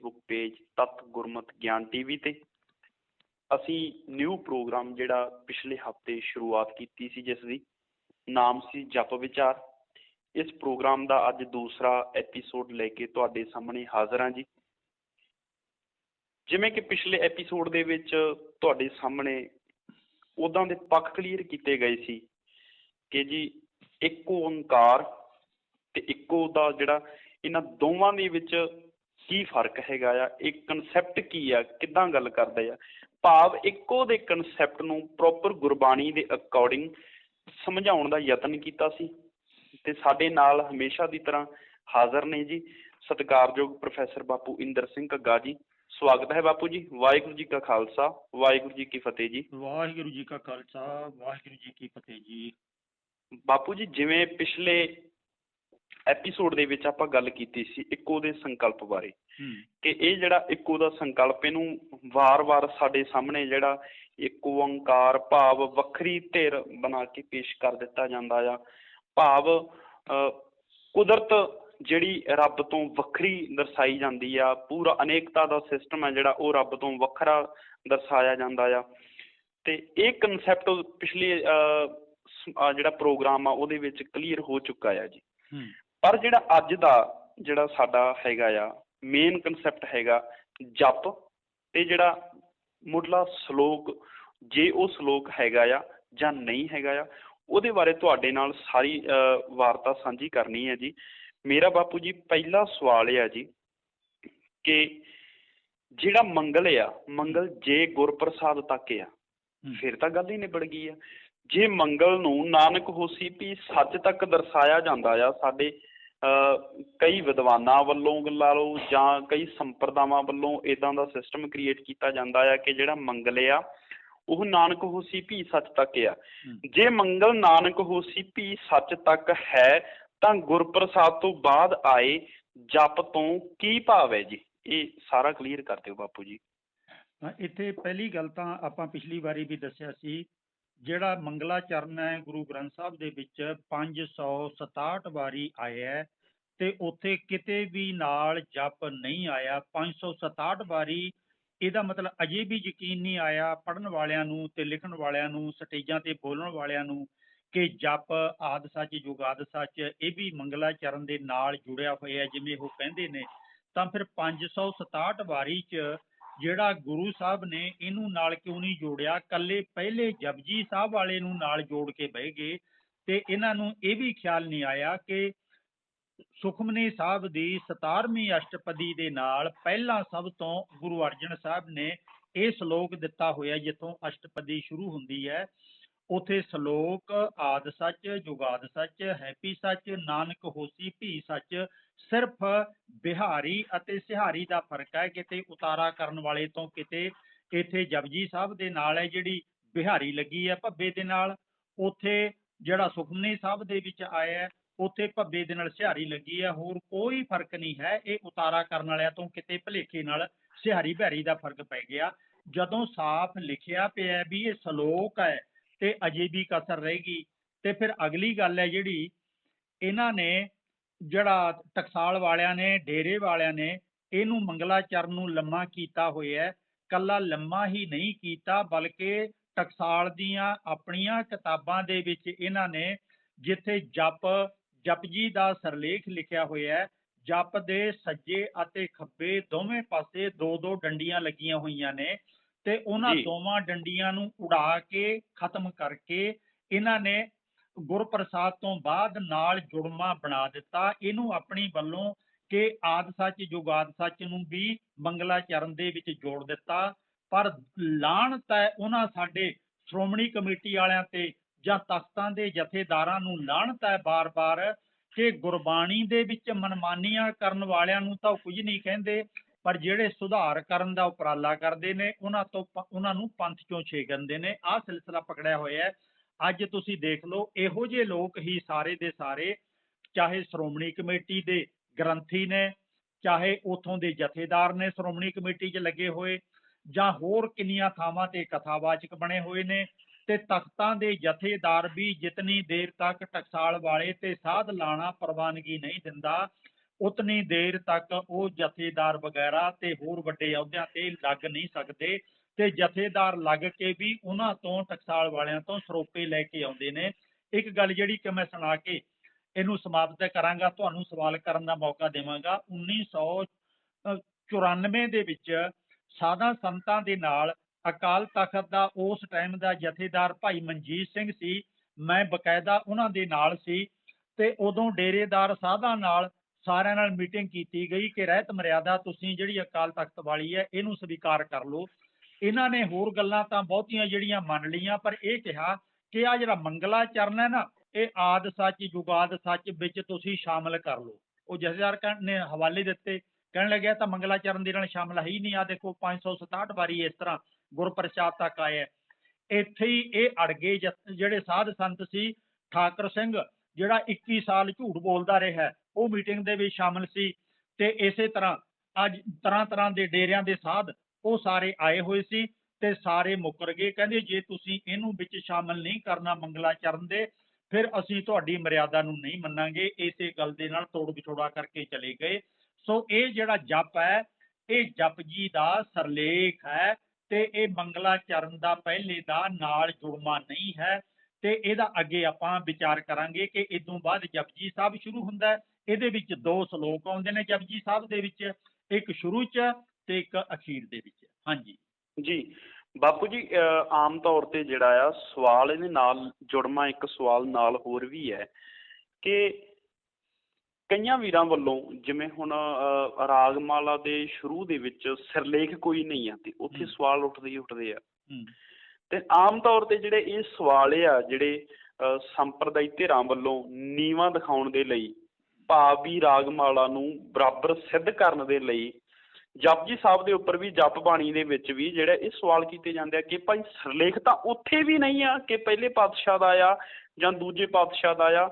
Facebook page ਤਤ ਗੁਰਮਤ ਗਿਆਨ TV ਤੇ। ਅਸੀਂ ਨਿਊ ਪ੍ਰੋਗਰਾਮ ਜਿਹੜਾ ਪਿਛਲੇ ਹਫ਼ਤੇ ਸ਼ੁਰੂਆਤ ਕੀਤੀ ਸੀ, ਜਿਸ ਦੀ ਨਾਮ ਸੀ ਜਪ ਵਿਚਾਰ। ਇਸ ਪ੍ਰੋਗਰਾਮ ਦਾ ਅੱਜ ਦੂਸਰਾ ਐਪੀਸੋਡ ਲੈ ਕੇ ਤੁਹਾਡੇ ਸਾਹਮਣੇ ਹਾਜ਼ਰ ਹਾਂ ਜੀ। ਜਿਵੇਂ ਕਿ ਪਿਛਲੇ ਐਪੀਸੋਡ ਦੇ ਵਿੱਚ ਤੁਹਾਡੇ ਸਾਹਮਣੇ ਉਦਾਂ ਦੇ ਪੱਖ ਕਲੀਅਰ ਕੀਤੇ ਗਏ ਸੀ ਕਿ ਜੀ ਇੱਕ ਓੰਕਾਰ ਤੇ ਇੱਕੋ ਦਾ ਜਿਹੜਾ ਇਹਨਾਂ ਦੋਵਾਂ ਦੇ ਵਿੱਚ ਕੀ ਫ਼ਰਕ ਹੈਗਾ ਆ ਇਹ ਕਨਸੈਪਟ ਕੀ ਆ ਕਿੱਦਾਂ ਗੱਲ ਕਰਦੇ ਆ? ਭਾਵ ਇੱਕੋ ਦੇ ਕਨਸੈਪਟ ਨੂੰ ਪ੍ਰੋਪਰ ਗੁਰਬਾਣੀ ਦੇ ਅਕੋਰਡਿੰਗ ਸਮਝਾਉਣ ਦਾ ਯਤਨ ਕੀਤਾ ਸੀ। ਤੇ ਸਾਡੇ ਨਾਲ ਹਮੇਸ਼ਾ ਦੀ ਤਰ੍ਹਾਂ ਹਾਜ਼ਰ ਨੇ ਜੀ। ਸਤਿਕਾਰਯੋਗ ਪ੍ਰੋਫੈਸਰ ਬਾਪੂ ਇੰਦਰ ਸਿੰਘ ਘੱਗਾ ਜੀ। ਸਵਾਗਤ ਹੈ ਬਾਪੂ ਜੀ। ਵਾਹਿਗੁਰੂ ਜੀ ਕਾ ਖਾਲਸਾ ਵਾਹਿਗੁਰੂ ਜੀ ਕੀ ਫਤਿਹ ਜੀ। ਵਾਹਿਗੁਰੂ ਜੀ ਕਾ ਖਾਲਸਾ ਵਾਹਿਗੁਰੂ ਜੀ ਕੀ ਫਤਿਹ ਜੀ। ਬਾਪੂ ਜੀ ਜਿਵੇਂ ਪਿਛਲੇ ਐਪੀਸੋਡ ਦੇ ਵਿੱਚ ਆਪਾਂ ਗੱਲ ਕੀਤੀ ਸੀ ਇੱਕੋ ਦੇ ਸੰਕਲਪ ਬਾਰੇ। ਕਿ ਇਹ ਜਿਹੜਾ ਇੱਕੋ ਦਾ ਸੰਕਲਪ ਇਹਨੂੰ ਵਾਰ-ਵਾਰ ਸਾਡੇ ਸਾਹਮਣੇ ਜਿਹੜਾ ਇੱਕ ਓੰਕਾਰ ਭਾਵ ਵੱਖਰੀ ਧਿਰ ਬਣਾ ਕੇ ਪੇਸ਼ ਕਰ ਦਿੱਤਾ ਜਾਂਦਾ ਆ। ਭਾਵ ਕੁਦਰਤ ਜਿਹੜੀ ਰੱਬ ਤੋਂ ਵੱਖਰੀ ਦਰਸਾਈ ਜਾਂਦੀ ਆ ਪੂਰਾ ਅਨੇਕਤਾ ਦਾ ਸਿਸਟਮ ਹੈ ਜਿਹੜਾ ਉਹ ਰੱਬ ਤੋਂ ਵੱਖਰਾ ਦਰਸਾਇਆ ਜਾਂਦਾ ਆ। ਤੇ ਇਹ ਕਨਸੈਪਟ ਪਿਛਲੇ ਜਿਹੜਾ ਪ੍ਰੋਗਰਾਮ ਆ ਉਹਦੇ ਵਿੱਚ ਕਲੀਅਰ ਹੋ ਚੁੱਕਾ ਆ ਜੀ। ਹੂੰ। ਪਰ ਜਿਹੜਾ ਅੱਜ ਦਾ ਜਿਹੜਾ ਸਾਡਾ ਹੈਗਾ ਆ ਮੇਨ ਕਨਸੈਪਟ ਹੈਗਾ ਜਪ ਤੇ ਜਿਹੜਾ ਮੁੱਢਲਾ ਸ਼ਲੋਕ ਜੇ ਉਹ ਸ਼ਲੋਕ ਹੈਗਾ ਆ ਜਾਂ ਨਹੀਂ ਹੈਗਾ ਆ ਉਹਦੇ ਬਾਰੇ ਤੁਹਾਡੇ ਨਾਲ ਸਾਰੀ ਵਾਰਤਾ ਸਾਂਝੀ ਕਰਨੀ ਹੈ ਜੀ ਮੇਰਾ ਬਾਪੂ ਜੀ ਪਹਿਲਾ ਸਵਾਲ ਆ ਜੀ ਕਿ ਜਿਹੜਾ ਮੰਗਲ ਆ ਮੰਗਲ ਜੇ ਗੁਰਪ੍ਰਸਾਦ ਤੱਕ ਆ। ਫਿਰ ਤਾਂ ਗੱਲ ਹੀ ਨਿਬੜ ਗਈ ਆ ਜੇ ਮੰਗਲ ਨੂੰ ਨਾਨਕ ਹੋਸੀ ਵੀ ਸੱਚ ਤੱਕ ਦਰਸਾਇਆ ਜਾਂਦਾ ਆ ਸਾਡੇ ਕਈ ਵਿਦਵਾਨਾਂ ਵੱਲੋਂ ਲਾ ਲਓ ਜਾਂ ਕਈ ਸੰਪਰਦਾਵਾਂ ਵੱਲੋਂ ਇਦਾਂ ਦਾ ਸਿਸਟਮ ਕ੍ਰੀਏਟ ਕੀਤਾ ਜਾਂਦਾ ਆ ਕਿ ਜਿਹੜਾ ਮੰਗਲ ਆ ਉਹ ਨਾਨਕ ਹੋਸੀ ਵੀ ਸੱਚ ਤੱਕ ਆ। ਜੇ ਮੰਗਲ ਨਾਨਕ ਹੋਸੀ ਵੀ ਸੱਚ ਤੱਕ ਹੈ ਤਾਂ ਗੁਰਪ੍ਰਸਾਦ ਤੋਂ ਬਾਅਦ ਆਏ ਜਪ ਤੋਂ ਕੀ ਭਾਵ ਹੈ ਜੀ? ਇਹ ਸਾਰਾ ਕਲੀਅਰ ਕਰ ਦਿਓ ਬਾਪੂ ਜੀ। ਇੱਥੇ ਪਹਿਲੀ ਗੱਲ ਤਾਂ ਆਪਾਂ ਪਿਛਲੀ ਵਾਰੀ ਵੀ ਦੱਸਿਆ ਸੀ ਜਿਹੜਾ ਮੰਗਲਾ ਚਰਨ ਹੈ, ਗੁਰੂ ਗ੍ਰੰਥ ਸਾਹਿਬ ਦੇ ਵਿੱਚ 567 ਵਾਰੀ ਆਇਆ ਹੈ ਤੇ ਉੱਥੇ ਕਿਤੇ ਵੀ ਨਾਲ ਜਪ ਨਹੀਂ ਆਇਆ। 567 ਵਾਰੀ ਇਹਦਾ ਮਤਲਬ ਅਜੇ ਵੀ ਯਕੀਨ ਨਹੀਂ ਆਇਆ ਪੜਨ ਵਾਲਿਆਂ ਨੂੰ ਤੇ ਲਿਖਣ ਵਾਲਿਆਂ ਨੂੰ, ਸਟੇਜਾਂ ਤੇ ਬੋਲਣ ਵਾਲਿਆਂ ਨੂੰ ਕਿ ਜਪ ਆਦ ਸੱਚ ਜੁਗਾਦ ਸੱਚ, ਇਹ ਵੀ ਮੰਗਲਾਚਰਨ ਦੇ ਨਾਲ ਜੁੜਿਆ ਹੋਇਆ ਜਿਵੇਂ ਉਹ ਕਹਿੰਦੇ ਨੇ। ਤਾਂ ਫਿਰ 567 ਵਾਰੀ ਚ ਜਿਹੜਾ ਗੁਰੂ ਸਾਹਿਬ ਨੇ ਇਹਨੂੰ ਨਾਲ ਕਿਉਂ ਨਹੀਂ ਜੋੜਿਆ? ਕੱਲੇ ਪਹਿਲੇ ਜਪਜੀ ਸਾਹਿਬ ਵਾਲੇ ਨੂੰ ਨਾਲ ਜੋੜ ਕੇ ਬਹਿ ਗਏ ਤੇ ਇਹਨਾਂ ਨੂੰ ਇਹ ਵੀ ਖਿਆਲ ਨਹੀਂ ਆਇਆ ਕਿ ਸੁਖਮਨੀ ਸਾਹਿਬ ਦੀ 17ਵੀਂ ਅਸ਼ਟਪਦੀ ਦੇ ਨਾਲ ਪਹਿਲਾਂ ਸਭ ਤੋਂ ਗੁਰੂ ਅਰਜਨ ਸਾਹਿਬ ਨੇ ਇਹ ਸ਼ਲੋਕ ਦਿੱਤਾ ਹੋਇਆ ਜਿੱਥੋਂ ਅਸ਼ਟਪਦੀ ਸ਼ੁਰੂ ਹੁੰਦੀ ਹੈ। ਉਥੇ ਸ਼ਲੋਕ ਆਦ ਸੱਚ ਜੁਗਾਦ ਸੱਚ, ਹੈਪੀ ਸੱਚ, ਨਾਨਕ ਹੋਸੀ, ਭੀ ਸੱਚ ਸਿਰਫ ਬਿਹਾਰੀ ਅਤੇ ਸਿਹਾਰੀ ਦਾ ਫ਼ਰਕ ਹੈ, ਕਿਤੇ ਉਤਾਰਾ ਕਰਨ ਵਾਲੇ ਤੋਂ ਕਿਤੇ ਇੱਥੇ ਜਪਜੀ ਸਾਹਿਬ ਦੇ ਨਾਲ ਹੈ, ਜਿਹੜੀ ਬਿਹਾਰੀ ਲੱਗੀ ਹੈ ਭੱਬੇ ਦੇ ਨਾਲ, ਉੱਥੇ ਜਿਹੜਾ ਸੁਖਮਨੀ ਸਾਹਿਬ ਦੇ ਵਿੱਚ ਆਇਆ ਉੱਥੇ ਭੱਬੇ ਦੇ ਨਾਲ ਸਿਹਾਰੀ ਲੱਗੀ ਹੈ, ਹੋਰ ਕੋਈ ਫ਼ਰਕ ਨਹੀਂ ਹੈ, ਇਹ ਉਤਾਰਾ ਕਰਨ ਵਾਲਿਆਂ ਤੋਂ ਕਿਤੇ ਭਲੇਖੇ ਨਾਲ ਸਿਹਾਰੀ ਬਿਹਾਰੀ ਦਾ ਫ਼ਰਕ ਪੈ ਗਿਆ। ਜਦੋਂ ਸਾਫ਼ ਲਿਖਿਆ ਪਿਆ ਵੀ ਇਹ ਸ਼ਲੋਕ ਹੈ ਤੇ ਅਜੇ ਵੀ ਕਸਰ ਰਹੇਗੀ, ਤੇ ਫਿਰ ਅਗਲੀ ਗੱਲ ਹੈ ਜਿਹੜੀ, ਇਹਨਾਂ ਨੇ ਜਿਹੜਾ ਟਕਸਾਲ ਵਾਲਿਆਂ ਨੇ ਡੇਰੇ ਵਾਲਿਆਂ ਨੇ ਇਹਨੂੰ ਮੰਗਲਾਚਰਨ ਨੂੰ ਲੰਮਾ ਕੀਤਾ ਹੋਇਆ ਹੈ ਕੱਲਾ ਲੰਮਾ ਹੀ ਨਹੀਂ ਕੀਤਾ ਬਲਕਿ ਟਕਸਾਲ ਦੀਆਂ ਆਪਣੀਆਂ ਕਿਤਾਬਾਂ ਦੇ ਵਿੱਚ ਇਹਨਾਂ ਨੇ ਜਿੱਥੇ ਜਪ ਜਪਜੀ ਦਾ ਸਰਲੇਖ ਲਿਖਿਆ ਹੋਇਆ ਹੈ ਜਪ ਦੇ ਸੱਜੇ ਅਤੇ ਖੱਬੇ ਦੋਵੇਂ ਪਾਸੇ ਦੋ ਦੋ ਡੰਡੀਆਂ ਲੱਗੀਆਂ ਹੋਈਆਂ ਨੇ ਤੇ ਉਹਨਾਂ। ਦੋਵਾਂ ਡੰਡੀਆਂ ਨੂੰ ਉਡਾ ਕੇ ਖਤਮ ਕਰਕੇ ਇਹਨਾਂ ਨੇ ਗੁਰਪ੍ਰਸਾਦ ਤੋਂ ਬਾਅਦ ਨਾਲ ਜੁੜਮਾ ਬਣਾ ਦਿੱਤਾ। ਇਹਨੂੰ ਆਪਣੀ ਵੱਲੋਂ ਕਿ ਆਦ ਸੱਚ ਜੁਗਾਦ ਸੱਚ ਨੂੰ ਵੀ ਮੰਗਲਾਚਰਨ ਦੇ ਵਿੱਚ ਜੋੜ ਦਿੱਤਾ। ਪਰ ਲਾਹਣਤ ਹੈ ਉਹਨਾਂ ਸਾਡੇ ਸ਼੍ਰੋਮਣੀ ਕਮੇਟੀ ਵਾਲਿਆਂ ਤੇ ਜਾਂ ਤਖਤਾਂ ਦੇ ਜਥੇਦਾਰਾਂ ਨੂੰ ਲਾਹਣਤ ਹੈ ਬਾਰ-ਬਾਰ ਕਿ ਗੁਰਬਾਣੀ ਦੇ ਵਿੱਚ ਮਨਮਾਨੀਆਂ ਕਰਨ ਵਾਲਿਆਂ ਨੂੰ ਤਾਂ ਉਹ ਕੁਝ ਨਹੀਂ ਕਹਿੰਦੇ, ਪਰ ਜਿਹੜੇ ਸੁਧਾਰ ਕਰਨ ਦਾ ਉਪਰਾਲਾ ਕਰਦੇ ਨੇ, ਉਹਨਾਂ ਤੋਂ ਉਹਨਾਂ ਨੂੰ ਪੰਥ ਚੋਂ ਛੇਕੰਦੇ ਨੇ। ਆਹ ਸਿਲਸਿਲਾ ਪਕੜਿਆ ਹੋਇਆ ਹੈ। ਅੱਜ ਤੁਸੀਂ ਦੇਖ ਲਓ, ਇਹੋ ਜਿਹੇ ਲੋਕ ਹੀ ਸਾਰੇ ਦੇ ਸਾਰੇ, ਚਾਹੇ ਸ਼੍ਰੋਮਣੀ ਕਮੇਟੀ ਦੇ ਗ੍ਰੰਥੀ ਨੇ, ਚਾਹੇ ਉਥੋਂ ਦੇ ਜਥੇਦਾਰ ਨੇ ਸ਼੍ਰੋਮਣੀ ਕਮੇਟੀ 'ਚ ਲੱਗੇ ਹੋਏ, ਜਾਂ ਹੋਰ ਕਿੰਨੀਆਂ ਥਾਵਾਂ ਤੇ ਕਥਾਵਾਚਕ ਬਣੇ ਹੋਏ ਨੇ, ਤੇ ਤਖਤਾਂ ਦੇ ਜਥੇਦਾਰ ਵੀ ਜਿਤਨੀ ਦੇਰ ਤੱਕ ਟਕਸਾਲ ਵਾਲੇ ਤੇ ਸਾਧ ਲਾਣਾ ਪ੍ਰਵਾਨਗੀ ਨਹੀਂ ਦਿੰਦਾ, ਉਤਨੀ ਦੇਰ ਤੱਕ ਉਹ ਜਥੇਦਾਰ ਵਗੈਰਾ ਤੇ ਹੋਰ ਵੱਡੇ ਅਹੁਦਿਆਂ ਤੇ ਲੱਗ ਨਹੀਂ ਸਕਦੇ। ਤੇ ਜਥੇਦਾਰ ਲੱਗ ਕੇ ਵੀ ਉਹਨਾਂ ਤੋਂ ਟਕਸਾਲ ਵਾਲਿਆਂ ਤੋਂ ਸਰੋਪੇ ਲੈ ਕੇ ਆਉਂਦੇ ਨੇ। ਇੱਕ ਗੱਲ ਜਿਹੜੀ ਕਿ ਮੈਂ ਸੁਣਾ ਕੇ ਇਹਨੂੰ ਸਮਾਪਤ ਕਰਾਂਗਾ, ਤੁਹਾਨੂੰ ਸਵਾਲ ਕਰਨ ਦਾ ਮੌਕਾ ਦੇਵਾਂਗਾ। 1994 ਦੇ ਵਿੱਚ ਸਾਧਾ ਸੰਤਾਂ ਦੇ ਨਾਲ ਅਕਾਲ ਤਖਤ ਦਾ ਉਸ ਟਾਈਮ ਦਾ ਜਥੇਦਾਰ ਭਾਈ ਮਨਜੀਤ ਸਿੰਘ ਸੀ, ਮੈਂ ਬਕਾਇਦਾ ਉਹਨਾਂ ਦੇ ਨਾਲ ਸੀ ਤੇ ਉਦੋਂ ਡੇਰੇਦਾਰ ਸਾਧਾਂ ਨਾਲ ਸਾਰਿਆਂ ਨਾਲ ਮੀਟਿੰਗ ਕੀਤੀ ਗਈ ਕਿ ਰਹਿਤ ਮਰਿਆਦਾ ਤੁਸੀਂ ਜਿਹੜੀ ਅਕਾਲ ਤਖਤ ਵਾਲੀ ਹੈ, ਇਹਨੂੰ ਸਵੀਕਾਰ ਕਰ ਲਓ। ਇਹਨਾਂ ਨੇ ਹੋਰ ਗੱਲਾਂ ਤਾਂ ਬਹੁਤੀਆਂ ਜਿਹੜੀਆਂ ਮੰਨ ਲਈਆਂ, ਪਰ ਇਹ ਕਿਹਾ ਕਿ ਆ ਜਿਹੜਾ ਮੰਗਲਾ ਚਰਨ ਹੈ ਨਾ, ਇਹ ਆਦ ਸੱਚ ਜੁਗਾਦ ਸੱਚ ਵਿੱਚ ਤੁਸੀਂ ਸ਼ਾਮਲ ਕਰ ਲਓ। ਉਹ ਜਥੇਦਾਰ ਨੇ ਹਵਾਲੇ ਦਿੱਤੇ, ਕਹਿਣ ਲੱਗਿਆ ਤਾਂ ਮੰਗਲਾ ਚਰਨ ਦੇ ਨਾਲ ਸ਼ਾਮਲ ਹੈ ਹੀ ਨਹੀਂ। ਆ ਦੇਖੋ 567 ਵਾਰੀ ਇਸ ਤਰ੍ਹਾਂ ਗੁਰਪ੍ਰਸਾਦ ਤੱਕ ਆਇਆ। ਹੈ। ਇੱਥੇ ਹੀ ਇਹ ਅੜ ਗਏ ਜਿਹੜੇ ਸਾਧ ਸੰਤ ਸੀ, ਠਾਕਰ ਸਿੰਘ, ਜਿਹੜਾ 21 ਸਾਲ ਝੂਠ ਬੋਲਦਾ ਰਿਹਾ, ਉਹ ਮੀਟਿੰਗ ਦੇ ਵਿੱਚ ਸ਼ਾਮਲ ਸੀ। ਤੇ ਇਸੇ ਤਰ੍ਹਾਂ ਅੱਜ ਤਰ੍ਹਾਂ ਤਰ੍ਹਾਂ ਦੇ ਡੇਰਿਆਂ ਦੇ ਸਾਧ ਉਹ ਸਾਰੇ ਆਏ ਹੋਏ ਸੀ ਤੇ ਸਾਰੇ ਮੁੱਕਰ ਗਏ। ਕਹਿੰਦੇ ਜੇ ਤੁਸੀਂ ਇਹਨੂੰ ਵਿੱਚ ਸ਼ਾਮਲ ਨਹੀਂ ਕਰਨਾ ਮੰਗਲਾ ਚਰਨ ਦੇ, ਫਿਰ ਅਸੀਂ ਤੁਹਾਡੀ ਮਰਿਆਦਾ ਨੂੰ ਨਹੀਂ ਮੰਨਾਂਗੇ। ਇਸੇ ਗੱਲ ਦੇ ਨਾਲ ਤੋੜ ਵਿਛੋੜਾ ਕਰਕੇ ਚਲੇ ਗਏ। ਸੋ ਇਹ ਜਿਹੜਾ ਜਪ ਹੈ, ਇਹ ਜਪ ਜੀ ਦਾ ਸਰਲੇਖ ਹੈ ਤੇ ਇਹ ਮੰਗਲਾ ਚਰਨ ਦਾ ਪਹਿਲੇ ਦਾ ਨਾਲ ਜੁੜਮਾ ਨਹੀਂ ਹੈ ਤੇ ਇਹਦਾ ਅੱਗੇ ਆਪਾਂ ਵਿਚਾਰ ਕਰਾਂਗੇ ਕਿ ਇਦੋਂ ਬਾਅਦ ਜਪਜੀ ਸਾਹਿਬ ਸ਼ੁਰੂ ਹੁੰਦਾ ਇਹਦੇ ਵਿੱਚ ਦੋ ਸ਼ਲੋਕ ਆਉਂਦੇ ਨੇ ਜਪਜੀ ਸਾਹਿਬ ਦੇ ਵਿੱਚ। ਇੱਕ ਸ਼ੁਰੂ ਚ ਤੇ ਇੱਕ ਅਖੀਰ ਦੇ ਵਿੱਚ ਹਾਂਜੀ। ਜੀ। ਬਾਪੂ ਜੀ ਆਮ ਤੌਰ ਤੇ ਜਿਹੜਾ ਆ ਸਵਾਲ ਇਹਦੇ ਨਾਲ ਜੁੜਮਾ ਇੱਕ ਸਵਾਲ ਨਾਲ ਹੋਰ ਵੀ ਹੈ ਕਿ ਕਈਆਂ ਵੀਰਾਂ ਵੱਲੋਂ ਜਿਵੇਂ ਹੁਣ ਰਾਗਮਾਲਾ ਦੇ ਸ਼ੁਰੂ ਦੇ ਵਿੱਚ ਸਿਰਲੇਖ ਕੋਈ ਨਹੀਂ ਆ ਤੇ ਉੱਥੇ। ਸਵਾਲ ਉੱਠਦੇ ਹੀ ਉੱਠਦੇ ਆ। ਤੇ ਆਮ ਤੌਰ ਤੇ ਜਿਹੜੇ ਇਹ ਸਵਾਲ ਆ ਜਿਹੜੇ ਸੰਪਰਦਾਇ ਧਿਰਾਂ ਵੱਲੋਂ ਨੀਵਾਂ ਦਿਖਾਉਣ ਦੇ ਲਈ ਭਾਵ ਵੀ ਰਾਗਮਾਲਾ ਨੂੰ ਬਰਾਬਰ ਸਿੱਧ ਕਰਨ ਦੇ ਲਈ ਜਪਜੀ ਸਾਹਿਬ ਦੇ ਉੱਪਰ ਵੀ ਜਪ ਬਾਣੀ ਦੇ ਵਿੱਚ ਵੀ ਜਿਹੜਾ ਇਹ ਸਵਾਲ ਕੀਤੇ ਜਾਂਦੇ ਆ ਕਿ ਭਾਈ ਸਿਰਲੇਖ ਤਾਂ ਉੱਥੇ ਵੀ ਨਹੀਂ ਆ ਕਿ ਪਹਿਲੇ ਪਾਤਸ਼ਾਹ ਦਾ ਆ ਜਾਂ ਦੂਜੇ ਪਾਤਸ਼ਾਹ ਦਾ ਆ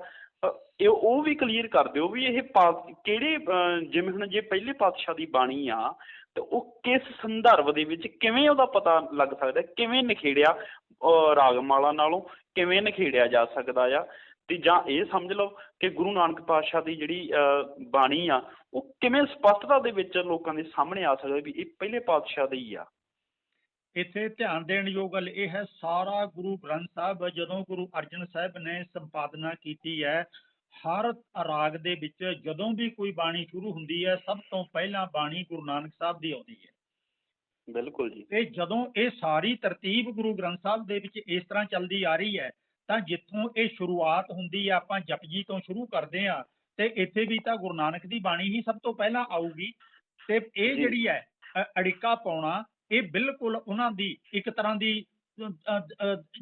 ਇਹ ਉਹ ਵੀ ਕਲੀਅਰ ਕਰ ਦਿਓ ਵੀ ਇਹ ਪਾ- ਕਿਹੜੇ ਅ, ਜਿਵੇਂ ਹੁਣ ਜੇ ਪਹਿਲੇ ਪਾਤਸ਼ਾਹ ਦੀ ਬਾਣੀ ਆ ਤੇ ਉਹ ਕਿਸ ਸੰਦਰਭ ਦੇ ਵਿੱਚ ਕਿਵੇਂ ਉਹਦਾ ਪਤਾ ਲੱਗ ਸਕਦਾ ਕਿਵੇਂ ਨਿਖੇੜਿਆ ਅ, ਰਾਗਮਾਲਾ ਨਾਲੋਂ ਕਿਵੇਂ ਨਿਖੇੜਿਆ ਜਾ ਸਕਦਾ ਆ। ਤੇ ਜਾਂ ਇਹ ਸਮਝ ਲਓ ਕਿ ਗੁਰੂ ਨਾਨਕ ਪਾਤਸ਼ਾਹ ਦੀ ਜਿਹੜੀ ਬਾਣੀ ਆ ਉਹ ਕਿਵੇਂ ਸਪਸ਼ਟਤਾ ਦੇ ਵਿੱਚ ਲੋਕਾਂ ਦੇ ਸਾਹਮਣੇ ਆ ਸਕਦਾ ਵੀ ਇਹ ਪਹਿਲੇ ਪਾਤਸ਼ਾਹ ਦੀ ਹੀ ਆ? ਇੱਥੇ ਧਿਆਨ ਦੇਣ ਯੋਗ ਗੱਲ ਇਹ ਹੈ ਸਾਰਾ ਗੁਰੂ ਗ੍ਰੰਥ ਸਾਹਿਬ ਜਦੋਂ ਗੁਰੂ ਅਰਜਨ ਸਾਹਿਬ ਨੇ ਸੰਪਾਦਨਾ ਕੀਤੀ ਹੈ ਹਰ ਰਾਗ ਦੇ ਵਿੱਚ ਜਦੋਂ ਵੀ ਕੋਈ ਬਾਣੀ ਸ਼ੁਰੂ ਹੁੰਦੀ ਹੈ ਸਭ ਤੋਂ ਪਹਿਲਾਂ ਬਾਣੀ ਗੁਰੂ ਨਾਨਕ ਸਾਹਿਬ ਦੀ ਆਉਂਦੀ ਹੈ। ਬਿਲਕੁਲ ਜੀ। ਤੇ ਜਦੋਂ ਇਹ ਸਾਰੀ ਤਰਤੀਬ ਗੁਰੂ ਗ੍ਰੰਥ ਸਾਹਿਬ ਦੇ ਵਿੱਚ ਇਸ ਤਰ੍ਹਾਂ ਚੱਲਦੀ ਆ ਰਹੀ ਹੈ ਤਾਂ ਜਿੱਥੋਂ ਇਹ ਸ਼ੁਰੂਆਤ ਹੁੰਦੀ ਹੈ ਆਪਾਂ ਜਪਜੀ ਤੋਂ ਸ਼ੁਰੂ ਕਰਦੇ ਆ ਤੇ ਇੱਥੇ ਵੀ ਤਾਂ ਗੁਰੂ ਨਾਨਕ ਦੀ ਬਾਣੀ ਹੀ ਸਭ ਤੋਂ ਪਹਿਲਾਂ ਆਊਗੀ ਤੇ ਇਹ। ਜਿਹੜੀ ਹੈ ਅੜਿੱਕਾ ਪਾਉਣਾ ਇਹ ਬਿਲਕੁਲ ਉਹਨਾਂ ਦੀ ਇੱਕ ਤਰ੍ਹਾਂ ਦੀ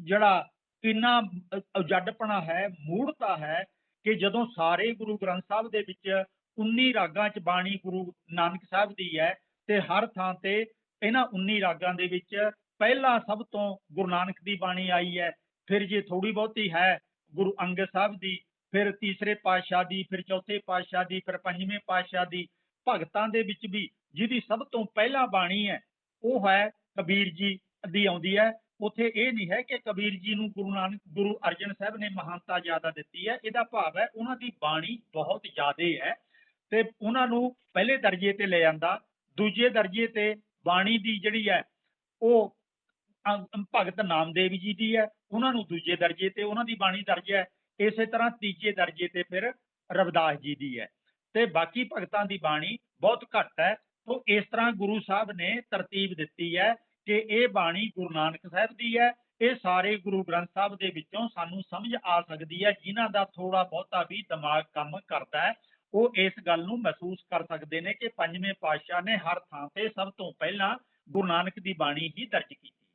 ਜਿਹੜਾ ਕਿੰਨਾ ਅ, ਉਜੱਡਪਣਾ ਹੈ ਮੂੜਤਾ ਹੈ ਕਿ ਜਦੋਂ ਸਾਰੇ ਗੁਰੂ ਗ੍ਰੰਥ ਸਾਹਿਬ ਦੇ ਵਿੱਚ 19 ਰਾਗਾਂ ਚ ਬਾਣੀ ਗੁਰੂ ਨਾਨਕ ਸਾਹਿਬ ਦੀ ਹੈ ਤੇ ਹਰ ਥਾਂ ਤੇ ਇਹਨਾਂ 19 ਰਾਗਾਂ ਦੇ ਵਿੱਚ ਪਹਿਲਾਂ ਸਭ ਤੋਂ ਗੁਰੂ ਨਾਨਕ ਦੀ ਬਾਣੀ ਆਈ ਹੈ ਫਿਰ ਜੇ ਥੋੜੀ ਬਹੁਤੀ ਹੈ ਗੁਰੂ ਅੰਗਦ ਸਾਹਿਬ ਦੀ, ਫਿਰ ਤੀਸਰੇ ਪਾਤਸ਼ਾਹ ਦੀ, ਫਿਰ ਚੌਥੇ ਪਾਤਸ਼ਾਹ ਦੀ, ਫਿਰ ਪੰਜਵੇਂ ਪਾਤਸ਼ਾਹ ਦੀ, ਭਗਤਾਂ ਦੇ ਵਿੱਚ ਵੀ ਜਿਹਦੀ ਸਭ ਤੋਂ ਪਹਿਲਾਂ ਬਾਣੀ ਹੈ, ਉਹ ਹੈ ਕਬੀਰ ਜੀ ਦੀ ਆਉਂਦੀ ਹੈ। ਉੱਥੇ ਇਹ ਨਹੀਂ ਹੈ ਕਿ ਕਬੀਰ ਜੀ ਨੂੰ ਗੁਰੂ ਨਾਨਕ, ਗੁਰੂ ਅਰਜਨ ਸਾਹਿਬ ਨੇ ਮਹਾਨਤਾ ਜ਼ਿਆਦਾ ਦਿੱਤੀ ਹੈ, ਇਹਦਾ ਭਾਵ ਹੈ ਉਹਨਾਂ ਦੀ ਬਾਣੀ ਬਹੁਤ ਜ਼ਿਆਦੇ ਹੈ ਤੇ ਉਹਨਾਂ ਨੂੰ ਪਹਿਲੇ ਦਰਜੇ ਤੇ ਲੈ ਜਾਂਦਾ ਦੂਜੇ ਦਰਜੇ ਤੇ ਬਾਣੀ ਦੀ ਜਿਹੜੀ ਹੈ, ਉਹ ਭਗਤ ਨਾਮਦੇਵ ਜੀ ਦੀ ਹੈ ਉਹਨਾਂ ਨੂੰ ਦੂਜੇ ਦਰਜੇ ਤੇ ਉਹਨਾਂ ਦੀ ਬਾਣੀ ਦਰਜ ਹੈ, ਇਸੇ ਤਰ੍ਹਾਂ ਤੀਜੇ ਦਰਜੇ ਤੇ ਫਿਰ ਰਵਿਦਾਸ ਜੀ ਦੀ ਹੈ। ਤੇ ਬਾਕੀ ਭਗਤਾਂ ਦੀ ਬਾਣੀ ਬਹੁਤ ਘੱਟ ਹੈ, ਤੋਂ ਇਸ ਤਰ੍ਹਾਂ ਗੁਰੂ ਸਾਹਿਬ ਨੇ ਤਰਤੀਬ ਦਿੱਤੀ ਹੈ ਕਿ ਇਹ ਬਾਣੀ ਗੁਰੂ ਨਾਨਕ ਸਾਹਿਬ ਦੀ ਹੈ, ਇਹ ਸਾਰੇ ਗੁਰੂ ਗ੍ਰੰਥ ਸਾਹਿਬ ਦੇ ਵਿੱਚੋਂ ਸਾਨੂੰ ਸਮਝ ਆ ਸਕਦੀ ਹੈ, ਜਿਨ੍ਹਾਂ ਦਾ ਥੋੜਾ ਬਹੁਤਾ ਵੀ ਦਿਮਾਗ ਕੰਮ ਕਰਦਾ ਹੈ, ਉਹ ਇਸ ਗੱਲ ਨੂੰ ਮਹਿਸੂਸ ਕਰ ਸਕਦੇ ਨੇ ਕਿ ਪੰਜਵੇਂ ਪਾਤਸ਼ਾਹ ਨੇ ਹਰ ਥਾਂ ਤੇ ਸਭ ਤੋਂ ਪਹਿਲਾਂ ਗੁਰੂ ਨਾਨਕ ਦੀ ਬਾਣੀ ਹੀ ਦਰਜ ਕੀਤੀ।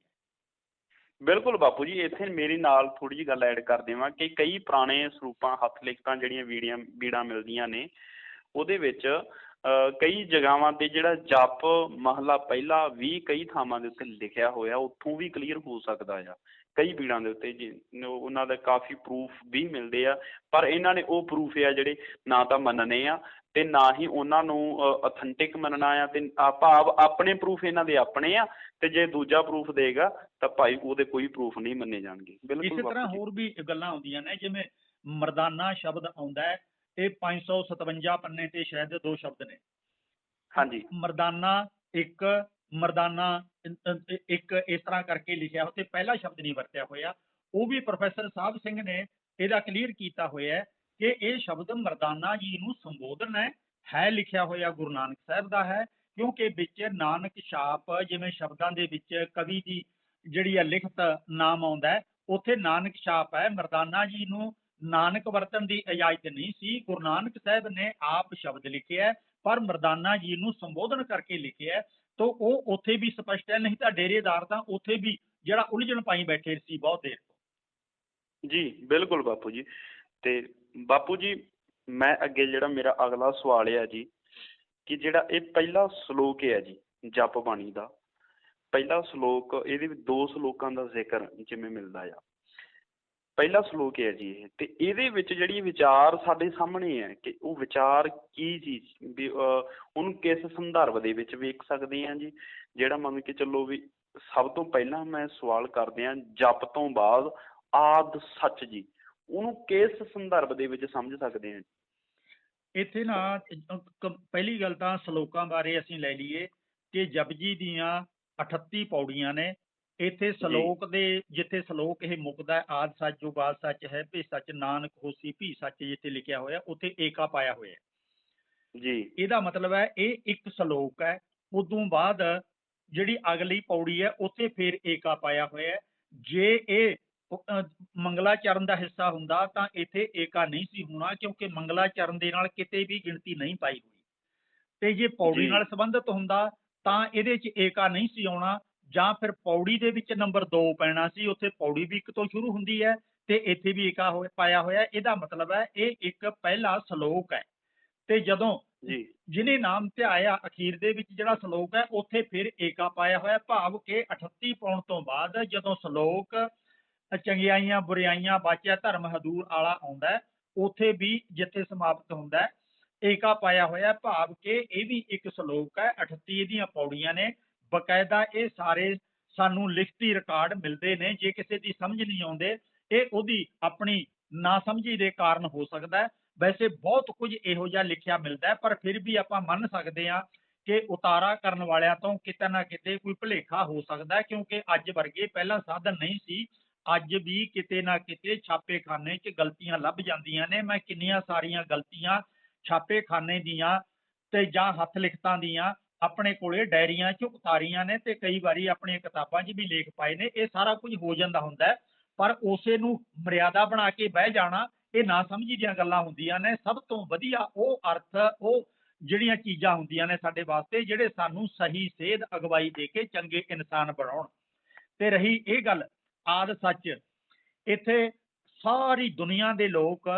ਬਿਲਕੁਲ ਬਾਪੂ ਜੀ ਇੱਥੇ ਮੇਰੀ ਨਾਲ ਥੋੜੀ ਜਿਹੀ ਗੱਲ ਐਡ ਕਰ ਦੇਵਾਂ ਕਿ ਕਈ ਪੁਰਾਣੇ ਸਰੂਪਾਂ ਹੱਥ ਲਿਖਤਾਂ ਜਿਹੜੀਆਂ ਵੀੜੀਆਂ ਬੀੜਾਂ ਮਿਲਦੀਆਂ ਨੇ ਉਹਦੇ ਵਿੱਚ ਅ, ਕਈ ਜਗ੍ਹਾਵਾਂ ਤੇ ਜਿਹੜਾ ਜਪ ਮਹਲਾ ਪਹਿਲਾ ਵੀ ਕਈ ਥਾਵਾਂ ਦੇ ਉੱਤੇ ਲਿਖਿਆ ਹੋਇਆ ਉੱਥੋਂ ਵੀ ਕਲੀਅਰ ਹੋ ਸਕਦਾ ਆ। ਕਈ ਬੀੜਾਂ ਦੇ ਉੱਤੇ ਜੀ ਉਹ- ਉਹਨਾਂ ਦਾ ਕਾਫੀ ਪ੍ਰੂਫ ਵੀ ਮਿਲਦੇ ਆ ਪਰ ਇਹਨਾਂ ਨੇ ਉਹ ਪ੍ਰੂਫ ਆ ਜਿਹੜੇ ਨਾ ਤਾਂ ਮੰਨਣੇ ਆ ਤੇ ਨਾ ਹੀ ਉਹਨਾਂ ਨੂੰ ਅਥੈਂਟਿਕ ਮੰਨਣਾ ਆ ਤੇ ਭਾਵ ਆਪਣੇ ਪ੍ਰੂਫ ਇਹਨਾਂ ਦੇ ਆਪਣੇ ਆ ਤੇ ਜੇ ਦੂਜਾ ਪ੍ਰੂਫ ਦੇਗਾ ਤਾਂ ਭਾਈ ਉਹਦੇ ਕੋਈ ਪ੍ਰੂਫ ਨਹੀਂ ਮੰਨੇ ਜਾਣਗੇ। ਬਿਲਕੁਲ ਇਸੇ ਤਰ੍ਹਾਂ। ਹੋਰ ਵੀ ਗੱਲਾਂ ਆਉਂਦੀਆਂ ਨੇ ਜਿਵੇਂ ਮਰਦਾਨਾ ਸ਼ਬਦ ਆਉਂਦਾ ਹੈ ਇਹ 557 ਪੰਨੇ ਤੇ ਸ਼ਾਇਦ ਦੋ ਸ਼ਬਦ ਨੇ। ਹਾਂਜੀ। ਮਰਦਾਨਾ ਇੱਕ ਮਰਦਾਨਾ ਇੱਕ ਇਸ ਤਰ੍ਹਾਂ ਕਰਕੇ ਲਿਖਿਆ ਉੱਥੇ ਪਹਿਲਾ ਸ਼ਬਦ ਨਹੀਂ ਵਰਤਿਆ ਹੋਇਆ। ਉਹ ਵੀ ਪ੍ਰੋਫੈਸਰ ਸਾਹਿਬ ਸਿੰਘ ਨੇ ਇਹਦਾ ਕਲੀਅਰ ਕੀਤਾ ਹੋਇਆ ਹੈ ਕਿ ਇਹ ਸ਼ਬਦ ਮਰਦਾਨਾ ਜੀ ਨੂੰ ਸੰਬੋਧਨ ਹੈ ਹੈ ਲਿਖਿਆ ਹੋਇਆ ਗੁਰੂ ਨਾਨਕ ਸਾਹਿਬ ਦਾ ਹੈ, ਕਿਉਂਕਿ ਵਿੱਚ ਨਾਨਕ ਛਾਪ ਜਿਵੇਂ ਸ਼ਬਦਾਂ ਦੇ ਵਿੱਚ ਕਵੀ ਦੀ ਜਿਹੜੀ ਹੈ ਲਿਖਤ ਨਾਮ ਆਉਂਦਾ ਹੈ, ਉੱਥੇ ਨਾਨਕ ਛਾਪ ਹੈ। ਮਰਦਾਨਾ ਜੀ ਨੂੰ ਨਾਨਕ ਵਰਤਨ ਦੀ ਇਜਾਜ਼ਤ ਨਹੀਂ ਸੀ। ਗੁਰੂ ਨਾਨਕ ਸਾਹਿਬ ਨੇ ਆਪ ਸ਼ਬਦ ਲਿਖਿਆ ਪਰ ਮਰਦਾਨਾ ਜੀ ਨੂੰ ਸੰਬੋਧਨ ਕਰਕੇ ਲਿਖਿਆ ਤਾਂ ਉਹ ਉੱਥੇ ਵੀ ਸਪਸ਼ਟ ਹੈ, ਨਹੀਂ ਤਾਂ ਡੇਰੇਦਾਰ ਤਾਂ ਉੱਥੇ ਵੀ ਜਿਹੜਾ ਉਲਝਣ ਪਾਈ ਬੈਠੇ ਸੀ ਬਹੁਤ ਦੇਰ ਜੀ, ਬਿਲਕੁਲ ਬਾਪੂ ਜੀ। ਤੇ ਬਾਪੂ ਜੀ, ਮੈਂ ਅੱਗੇ ਜਿਹੜਾ ਮੇਰਾ ਅਗਲਾ ਸਵਾਲ ਹੈ ਜੀ ਕਿ ਜਿਹੜਾ ਇਹ ਪਹਿਲਾ ਸ਼ਲੋਕ ਹੈ ਜੀ, ਜਪ ਬਾਣੀ ਦਾ। ਪਹਿਲਾ ਸ਼ਲੋਕ, ਇਹਦੇ ਵਿੱਚ ਦੋ ਸ਼ਲੋਕਾਂ ਦਾ ਜ਼ਿਕਰ ਜਿਵੇਂ ਮਿਲਦਾ ਆ। ਪਹਿਲਾ ਸ਼ਲੋਕ ਹੈ ਜੀ ਇਹ, ਤੇ ਇਹਦੇ ਵਿੱਚ ਜਿਹੜੀ ਵਿਚਾਰ ਸਾਡੇ ਸਾਹਮਣੇ ਹੈ ਕਿ ਉਹ ਵਿਚਾਰ ਕੀ ਚੀਜ਼ ਕਿਸ ਸੰਦਰਭ ਦੇ ਵਿੱਚ ਵੇਖ ਸਕਦੇ ਹਾਂ ਜੀ? ਜਿਹੜਾ ਮੰਨ ਕੇ ਚੱਲੋ ਵੀ ਸਭ ਤੋਂ ਪਹਿਲਾਂ ਮੈਂ ਸਵਾਲ ਕਰਦੇ ਹਾਂ ਜਪ ਤੋਂ ਬਾਅਦ ਆਦ ਸੱਚ ਜੀ। ਉਹਨੂੰ ਕਿਸ ਸੰਦਰਭ ਦੇ ਵਿੱਚ ਸਮਝ ਸਕਦੇ ਹਾਂ ਇੱਥੇ ਨਾ ਪਹਿਲੀ ਗੱਲ ਤਾਂ ਸ਼ਲੋਕਾਂ ਬਾਰੇ ਅਸੀਂ ਲੈ ਲਈਏ ਕਿ ਜਪਜੀ ਦੀਆਂ 38 ਪੌੜੀਆਂ ਨੇ। ਇੱਥੇ ਸ਼ਲੋਕ ਦੇ ਜਿੱਥੇ ਸ਼ਲੋਕ ਇਹ ਮੁੱਕਦਾ ਹੈ ਆਦ ਸੱਚ ਜੋ ਬਾਦ ਸੱਚ ਹੈ ਭੀ ਸੱਚ ਨਾਨਕ ਹੋਸੀ ਭੀ ਸੱਚ ਜਿੱਥੇ ਲਿਖਿਆ ਹੋਇਆ ਉੱਥੇ ਏਕਾ ਪਾਇਆ ਹੋਇਆ ਹੈ। ਜੀ। ਇਹਦਾ ਮਤਲਬ ਹੈ ਇਹ ਇੱਕ ਸ਼ਲੋਕ ਹੈ। ਉਦੋਂ ਬਾਅਦ ਜਿਹੜੀ ਅਗਲੀ ਪੌੜੀ ਹੈ ਉੱਥੇ ਫਿਰ ਏਕਾ ਪਾਇਆ ਹੋਇਆ ਹੈ। ਜੇ ਇਹ ਮੰਗਲਾਚਰਨ ਦਾ ਹਿੱਸਾ ਹੁੰਦਾ ਤਾਂ ਇੱਥੇ ਏਕਾ ਨਹੀਂ ਸੀ ਹੋਣਾ ਕਿਉਂਕਿ ਮੰਗਲਾਚਰਨ ਦੇ ਨਾਲ ਕਿਤੇ ਵੀ ਗਿਣਤੀ ਨਹੀਂ ਪਾਈ ਹੋਈ। ਤੇ ਜੇ ਪੌੜੀ। ਨਾਲ ਸੰਬੰਧਿਤ ਹੁੰਦਾ ਤਾਂ ਇਹਦੇ 'ਚ ਏਕਾ ਨਹੀਂ ਸੀ ਆਉਣਾ ਜਾਂ ਫਿਰ ਪੌੜੀ ਦੇ ਵਿੱਚ ਨੰਬਰ 2 ਪੈਣਾ ਸੀ ਉੱਥੇ ਪੌੜੀ ਵੀ ਇੱਕ ਤੋਂ ਸ਼ੁਰੂ ਹੁੰਦੀ ਹੈ ਤੇ ਇੱਥੇ ਵੀ ਏਕਾ ਹੋਇਆ ਪਾਇਆ ਹੋਇਆ। ਇਹਦਾ ਮਤਲਬ ਹੈ ਇਹ ਇੱਕ ਪਹਿਲਾ ਸ਼ਲੋਕ ਹੈ। ਤੇ ਜਦੋਂ ਜੀ। ਜਿਹਨੇ ਨਾਮ ਧਿਆਇਆ ਅਖੀਰ ਦੇ ਵਿੱਚ ਜਿਹੜਾ ਸ਼ਲੋਕ ਹੈ ਉੱਥੇ ਫਿਰ ਏਕਾ ਪਾਇਆ ਹੋਇਆ ਭਾਵ ਕਿ 38 ਪਾਉਣ ਤੋਂ ਬਾਅਦ ਜਦੋਂ ਸ਼ਲੋਕ ਚੰਗਿਆਈਆਂ ਬੁਰਾਈਆਂ ਬਾਚਿਆ ਧਰਮ ਹਦੂਰ ਆਲਾ ਆਉਂਦਾ ਉੱਥੇ ਵੀ ਜਿੱਥੇ ਸਮਾਪਤ ਹੁੰਦਾ ਏਕਾ ਪਾਇਆ ਹੋਇਆ ਭਾਵ ਕਿ ਇਹ ਵੀ ਇੱਕ ਸ਼ਲੋਕ ਹੈ 38 ਇਹਦੀਆਂ ਪੌੜੀਆਂ ਨੇ ਬਕਾਇਦਾ ਇਹ ਸਾਰੇ ਸਾਨੂੰ ਲਿਖਤੀ ਰਿਕਾਰਡ ਮਿਲਦੇ ਨੇ ਜੇ ਕਿਸੇ ਦੀ ਸਮਝ ਨਹੀਂ ਆਉਂਦੇ ਇਹ ਉਹਦੀ ਆਪਣੀ ਨਾ ਸਮਝੀ ਦੇ ਕਾਰਨ ਹੋ ਸਕਦਾ ਹੈ ਵੈਸੇ ਬਹੁਤ ਕੁਝ ਇਹੋ ਜਿਹਾ ਲਿਖਿਆ ਮਿਲਦਾ ਪਰ ਫਿਰ ਵੀ ਆਪਾਂ ਮੰਨ ਸਕਦੇ ਹਾਂ ਕਿ ਉਤਾਰਾ ਕਰਨ ਵਾਲਿਆਂ ਤੋਂ ਕਿਤੇ ਨਾ ਕਿਤੇ ਕੋਈ ਭੁਲੇਖਾ ਹੋ ਸਕਦਾ ਕਿਉਂਕਿ ਅੱਜ ਵਰਗੇ ਪਹਿਲਾਂ ਸਾਧਨ ਨਹੀਂ ਸੀ। ਅੱਜ ਵੀ ਕਿਤੇ ਨਾ ਕਿਤੇ ਛਾਪੇਖਾਨੇ 'ਚ ਗਲਤੀਆਂ ਲੱਭ ਜਾਂਦੀਆਂ ਨੇ। ਮੈਂ ਕਿੰਨੀਆਂ ਸਾਰੀਆਂ ਗਲਤੀਆਂ ਛਾਪੇਖਾਨੇ ਦੀਆਂ ਤੇ ਜਾਂ ਹੱਥ ਲਿਖਤਾਂ ਦੀਆਂ ਆਪਣੇ ਕੋਲੇ ਡਾਇਰੀਆਂ 'ਚ ਉਤਾਰੀਆਂ ਨੇ ਤੇ ਕਈ ਵਾਰੀ ਆਪਣੀਆਂ ਕਿਤਾਬਾਂ 'ਚ ਵੀ ਲੇਖ ਪਾਏ ਨੇ। ਇਹ ਸਾਰਾ ਕੁਝ ਹੋ ਜਾਂਦਾ ਹੁੰਦਾ ਪਰ ਉਸੇ ਨੂੰ ਮਰਿਆਦਾ ਬਣਾ ਕੇ ਬਹਿ ਜਾਣਾ ਇਹ ਨਾ ਸਮਝੀ ਦੀਆਂ ਗੱਲਾਂ ਹੁੰਦੀਆਂ ਨੇ। ਸਭ ਤੋਂ ਵਧੀਆ ਉਹ ਅਰਥ, ਉਹ ਜਿਹੜੀਆਂ ਚੀਜ਼ਾਂ ਹੁੰਦੀਆਂ ਨੇ ਸਾਡੇ ਵਾਸਤੇ, ਜਿਹੜੇ ਸਾਨੂੰ ਸਹੀ ਸੇਧ ਅਗਵਾਈ ਦੇ ਕੇ ਚੰਗੇ ਇਨਸਾਨ ਬਣਾਉਣ। ਤੇ ਰਹੀ ਇਹ ਗੱਲ ਆਦ ਸੱਚ। ਇੱਥੇ ਸਾਰੀ ਦੁਨੀਆ ਦੇ ਲੋਕ